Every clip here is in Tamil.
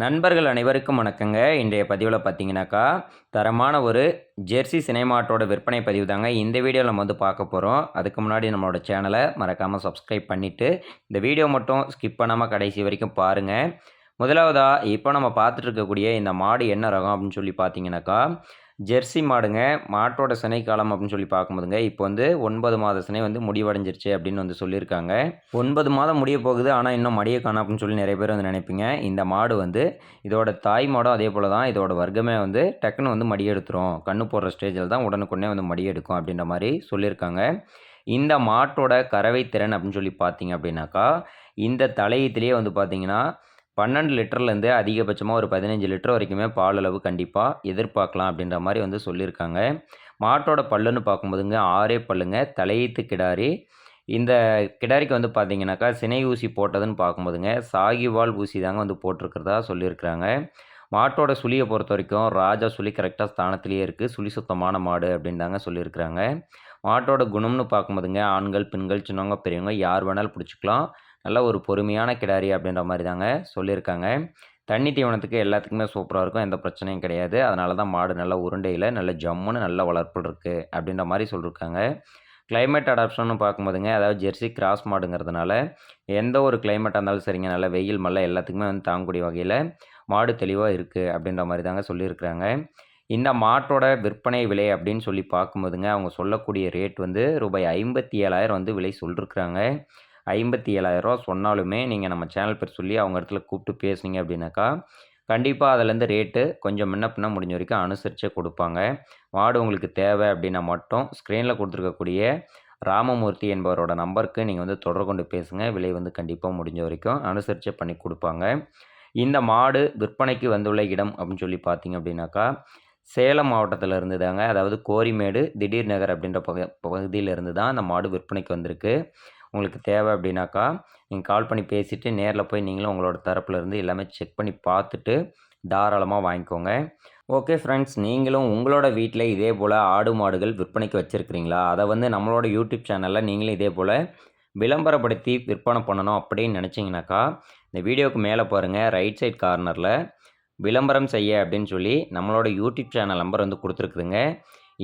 நண்பர்கள் அனைவருக்கும் வணக்கங்க. இன்றைய பதிவில் பார்த்தீங்கன்னாக்கா தரமான ஒரு ஜெர்சி சினைமாட்டோட விற்பனை பதிவு தாங்க இந்த வீடியோவில் நம்ம வந்து பார்க்க போகிறோம் அதுக்கு முன்னாடி நம்மளோட சேனலை மறக்காமல் சப்ஸ்கிரைப் பண்ணிவிட்டு இந்த வீடியோ மட்டும் ஸ்கிப் பண்ணாமல் கடைசி வரைக்கும் பாருங்கள் முதலாவதாக இப்போ நம்ம பார்த்துட்டு இருக்கக்கூடிய இந்த மாடு என்ன ரகம் அப்படின்னு சொல்லி பார்த்தீங்கன்னாக்கா ஜெர்சி மாடுங்க. மாட்டோட சினை காலம் அப்படின்னு சொல்லி பார்க்கும்போதுங்க இப்போ வந்து ஒன்பது மாத சினை வந்து முடிவடைஞ்சிருச்சு அப்படின்னு வந்து சொல்லியிருக்காங்க. ஒன்பது மாதம் முடிய போகுது ஆனால் இன்னும் மடிய காணும் அப்படின்னு சொல்லி நிறைய பேர் வந்து நினைப்பீங்க. இந்த மாடு வந்து இதோட தாய் மாடும் அதே போல் தான் இதோட வர்க்கமே வந்து டக்குன்னு வந்து மடி எடுத்துரும். கண்ணு போடுற ஸ்டேஜில் தான் உடனுக்குடனே வந்து மடி எடுக்கும் அப்படின்ற மாதிரி சொல்லியிருக்காங்க. இந்த மாட்டோட கறவை திறன் அப்படின்னு சொல்லி பார்த்தீங்க அப்படின்னாக்கா இந்த தலையத்திலே வந்து பார்த்தீங்கன்னா பன்னெண்டு லிட்டர்லேருந்து அதிகபட்சமாக ஒரு பதினஞ்சு லிட்டர் வரைக்குமே பால் அளவு கண்டிப்பாக எதிர்பார்க்கலாம் அப்படின்ற மாதிரி வந்து சொல்லியிருக்காங்க. மாட்டோட பல்லுன்னு பார்க்கும்போதுங்க ஆறே பல்லுங்க தலையீத்து கிடாரி. இந்த கிடாரிக்கு வந்து பார்த்தீங்கன்னாக்கா சினை ஊசி போட்டதுன்னு பார்க்கும்போதுங்க சாகிவால் ஊசி தாங்க வந்து போட்டிருக்கிறதா சொல்லியிருக்கிறாங்க. மாட்டோட சுழியை பொறுத்த வரைக்கும் ராஜா சுழி கரெக்டாக ஸ்தானத்திலேயே இருக்குது சுழி சுத்தமான மாடு அப்படின்னு தாங்க சொல்லியிருக்கிறாங்க. மாட்டோட குணம்னு பார்க்கும்போதுங்க ஆண்கள் பெண்கள் சின்னவங்க பெரியவங்க யார் வேணாலும் பிடிச்சிக்கலாம். நல்ல ஒரு பொறுமையான கிடாரி அப்படின்ற மாதிரி தாங்க சொல்லியிருக்காங்க. தண்ணி தீவனத்துக்கு எல்லாத்துக்குமே சூப்பராக இருக்கும் எந்த பிரச்சனையும் கிடையாது. அதனால தான் மாடு நல்ல உருண்டையில் நல்ல ஜம்முன்னு நல்ல வளர்ப்பு இருக்குது அப்படின்ற மாதிரி சொல்லியிருக்காங்க. கிளைமேட் அடாப்ஷன் பார்க்கும்போதுங்க அதாவது ஜெர்சி கிராஸ் மாடுங்கிறதுனால எந்த ஒரு கிளைமேட்டாக இருந்தாலும் சரிங்க நல்ல வெயில் மழை எல்லாத்துக்குமே வந்து தாங்கக்கூடிய வகையில் மாடு தெளிவாக இருக்குது அப்படின்ற மாதிரி தாங்க சொல்லியிருக்கிறாங்க. இந்த மாட்டோட விற்பனை விலை அப்படின்னு சொல்லி பார்க்கும்போதுங்க அவங்க சொல்லக்கூடிய ரேட் வந்து ரூபாய் ஐம்பத்தி ஏழாயிரம் வந்து விலை சொல்லிருக்குறாங்க. ஐம்பத்தி ஏழாயிரரூவா சொன்னாலுமே நீங்கள் நம்ம சேனல் பேர் சொல்லி அவங்க இடத்துல கூப்பிட்டு பேசுனீங்க அப்படின்னாக்கா கண்டிப்பாக அதுலேருந்து ரேட்டு கொஞ்சம் முன்னப்பின்னா முடிஞ்ச வரைக்கும் அனுசரித்தே கொடுப்பாங்க. மாடு உங்களுக்கு தேவை அப்படின்னா மட்டும் ஸ்க்ரீனில் கொடுத்துருக்கக்கூடிய ராமமூர்த்தி என்பவரோட நம்பருக்கு நீங்கள் வந்து தொடர்பு கொண்டு பேசுங்க. விலை வந்து கண்டிப்பாக முடிஞ்ச வரைக்கும் அனுசரித்து பண்ணி கொடுப்பாங்க. இந்த மாடு விற்பனைக்கு வந்துள்ள இடம் அப்படின்னு சொல்லி பார்த்தீங்க அப்படின்னாக்கா சேலம் மாவட்டத்தில் இருந்து தாங்க அதாவது கோரிமேடு திடீர் நகர் அப்படின்ற பக பகுதியிலிருந்து தான் அந்த மாடு விற்பனைக்கு வந்திருக்கு. உங்களுக்கு தேவை அப்படின்னாக்கா நீங்கள் கால் பண்ணி பேசிவிட்டு நேரில் போய் நீங்களும் உங்களோட தரப்புலேருந்து எல்லாமே செக் பண்ணி பார்த்துட்டு தாராளமாக வாங்கிக்கோங்க. ஓகே ஃப்ரெண்ட்ஸ் நீங்களும் உங்களோட வீட்டில் இதே போல் ஆடு மாடுகள் விற்பனைக்கு வச்சுருக்கிறீங்களா? அதை வந்து நம்மளோட யூடியூப் சேனலில் நீங்களும் இதே போல் விளம்பரப்படுத்தி விற்பனை பண்ணணும் அப்படின்னு நினச்சிங்கனாக்கா இந்த வீடியோவுக்கு மேலே பாருங்கள் ரைட் சைட் கார்னரில் விளம்பரம் செய்ய அப்படின்னு சொல்லி நம்மளோட யூடியூப் சேனல் நம்பர் வந்து கொடுத்துருக்குதுங்க.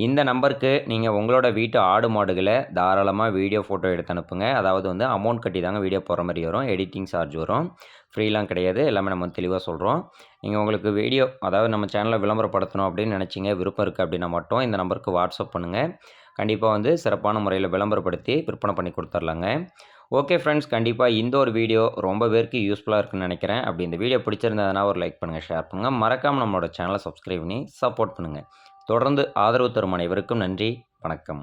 இந்த நம்பருக்கு நீங்கள் உங்களோட வீட்டு ஆடு மாடுகளை தாராளமாக வீடியோ ஃபோட்டோ எடுத்து அனுப்புங்க. அதாவது வந்து அமௌண்ட் கட்டி தாங்க வீடியோ போகிற மாதிரி வரும். எடிட்டிங் சார்ஜ் வரும். ஃப்ரீலாம் கிடையாது. எல்லாமே நம்ம தெளிவாக சொல்கிறோம் நீங்கள் உங்களுக்கு வீடியோ அதாவது நம்ம சேனலை விளம்பரப்படுத்தணும் அப்படின்னு நினச்சிங்க விருப்பம் இருக்குது அப்படின்னா மட்டும் இந்த நம்பருக்கு வாட்ஸ்அப் பண்ணுங்கள் கண்டிப்பாக வந்து சிறப்பான முறையில் விளம்பரப்படுத்தி விற்பனை பண்ணி கொடுத்துர்லாங்க. ஓகே ஃப்ரெண்ட்ஸ் கண்டிப்பாக இந்த ஒரு வீடியோ ரொம்ப பேருக்கு யூஸ்ஃபுல்லாக இருக்குன்னு நினைக்கிறேன். அப்படி இந்த வீடியோ பிடிச்சிருந்ததுன்னா ஒரு லைக் பண்ணுங்கள் ஷேர் பண்ணுங்கள் மறக்காமல் நம்மளோட சேனலை சப்ஸ்கிரைப் பண்ணி சப்போர்ட் பண்ணுங்கள் தொடர்ந்து ஆதரவு தரும் அனைவருக்கும் நன்றி. வணக்கம்.